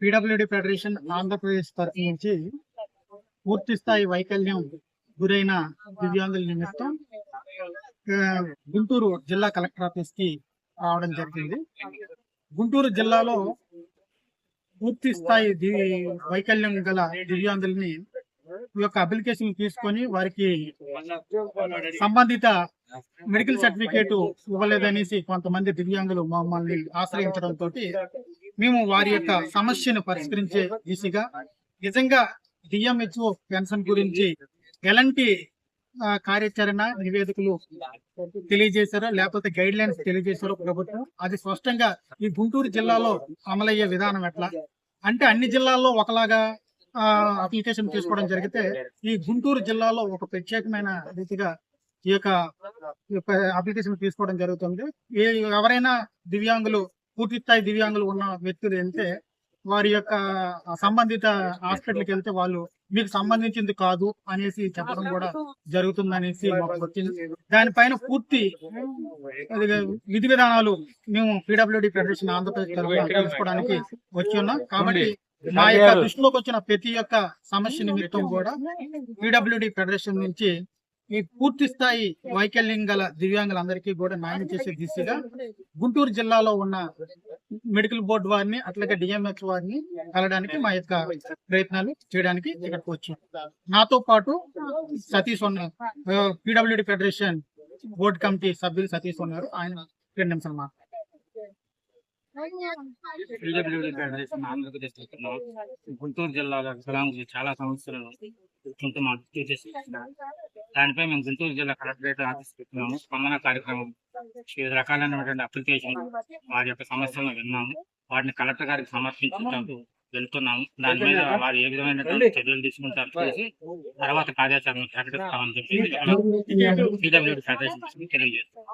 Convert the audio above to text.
PWD federation Andhra Pradesh తరఫు నుంచి పూర్తి స్థాయి వైకల్యం గురైన దివ్యాంగుల నిమిత్తం గుంటూరు జిల్లా కలెక్టర్ ఆఫీస్కి రావడం జరిగింది. గుంటూరు జిల్లాలో పూర్తి స్థాయి వైకల్యం గల దివ్యాంగుల్ని ఈ యొక్క అప్లికేషన్ తీసుకొని వారికి సంబంధిత మెడికల్ సర్టిఫికేట్ ఇవ్వలేదనేసి కొంతమంది దివ్యాంగులు మమ్మల్ని ఆశ్రయించడంతో మేము వారి యొక్క సమస్యను పరిష్కరించే దిశగా నిజంగా డిఎంహెచ్ఓ పెన్షన్ గురించి ఎలాంటి కార్యాచరణ నివేదికలు తెలియజేశారో? లేకపోతే గైడ్ లైన్స్ తెలియజేశారో ప్రభుత్వం? అది స్పష్టంగా ఈ గుంటూరు జిల్లాలో అమలయ్యే విధానం ఎట్లా? అంటే అన్ని జిల్లాల్లో ఒకలాగా ఆ, అప్లికేషన్ తీసుకోవడం జరిగితే ఈ గుంటూరు జిల్లాలో ఒక ప్రత్యేకమైన రీతిగా ఈ యొక్క అప్లికేషన్ తీసుకోవడం జరుగుతుంది. ఎవరైనా దివ్యాంగులు పూర్తి స్థాయి దివ్యాంగులు ఉన్న వ్యక్తులు వెళ్తే వారి యొక్క సంబంధిత హాస్పిటల్కి వెళ్తే వాళ్ళు మీకు సంబంధించింది కాదు అనేసి చెప్పడం కూడా జరుగుతుందనేసి మాకు వచ్చింది దానిపైన పూర్తి విధి విధానాలు మేము పీడబ్ల్యూడి ఫెడరేషన్ ఆంధ్రప్రదేశ్ తరఫున తెలుసుకోవడానికి వచ్చి ఉన్నాం. కాబట్టి మా యొక్క దృష్టిలోకి వచ్చిన ప్రతి ఒక్క సమస్య నిమిత్తం కూడా పీడబ్ల్యూడి ఫెడరేషన్ నుంచి ఈ పూర్తి స్థాయి వైకల్యం గల దివ్యాంగులందరికీ కూడా న్యాయం చేసే దిశగా గుంటూరు జిల్లాలో ఉన్న మెడికల్ బోర్డు వారిని అట్లాగే డిఎంహెచ్ వారిని కలడానికి మా యొక్క ప్రయత్నాలు చేయడానికి ఇక్కడికి వచ్చాం. నాతో పాటు సతీష్ ఉన్నారు పీడబ్ల్యూడి ఫెడరేషన్ బోర్డు కమిటీ సభ్యులు సతీష్ ఉన్నారు ఆయన రెండు నిమిషాలు మాట్లాడారు గుంటూరు జిల్లాలో చాలా సమస్యలు ఎదుర్కొంటూ దానిపై మేము గుంటూరు జిల్లా కలెక్టరేట్ ఆఫీస్ పెట్టినాము స్పందన కార్యక్రమం వివిధ రకాలైనటువంటి అప్లికేషన్ వారి యొక్క సమస్యలను విన్నాము. వాటిని కలెక్టర్ గారికి సమర్పించడానికి వెళ్తున్నాము. దాని మీద వారు ఏ విధమైనటువంటి చర్యలు తీసుకుంటారు చూసి తర్వాత కార్యాచరణ ప్రకటిస్తామని చెప్పి తెలియజేస్తాం